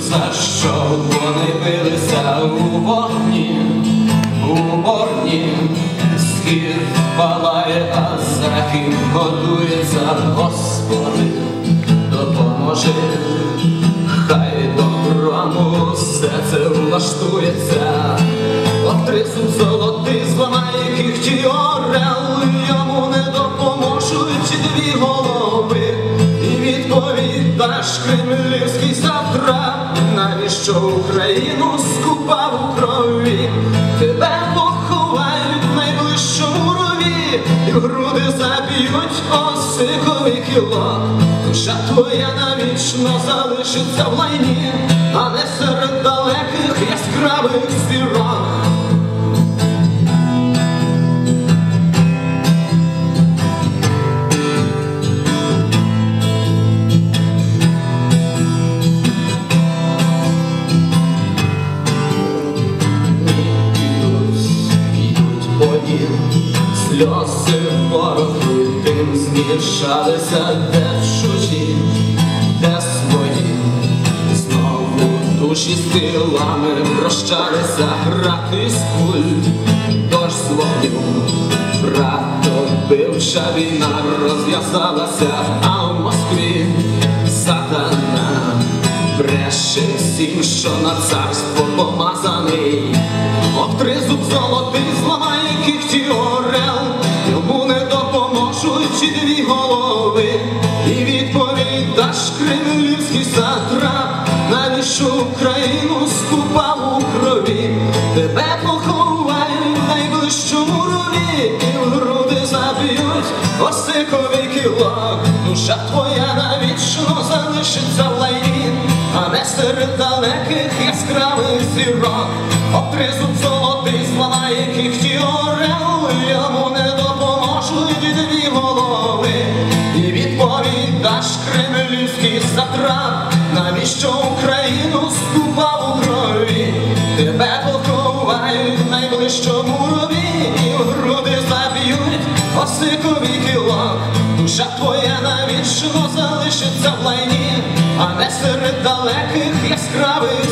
за що вони билися у вогні, у борні, схід палає, а захід годується, Господи, допоможи. Хай доброму все це влаштується, Отрису золотий зламає кіхті даш кремлівський завтра, навіщо Україну скупав у крові, тебе поховають в найближчому рові, і в груди заб'ють осиковий кілок. Душа твоя навічно залишиться в лайні, а не серед далеких яскравих зірок. Сльози ворогу, тим змішалися, де в чужі, де свої, знову душі з тілами прощалися, грати з куль, дощ з вогню, брато бивша війна розв'язалася, а в Москві сатана. Бреше всім, що на царство помазаний, Об тризуб золотий зламає кіхті орел, йому не допоможуть і дві голови, і відповідь даш кремлівський сатрап, навіщо Україну скупав у крові, тебе поховають в найближчому рові, і в груди заб'ють осиковий кілок, душа твоя навічно залишиться в лайні, а не серед далеких яскравих зірок. Обтризуб золотий зламає кремлівський сатрап, навіщо Україну скупав у крові, тебе поховають в найближчому рові, і в груди заб'ють осиковий кілок. Душа твоя навічно залишиться в лайні, а не серед далеких яскравих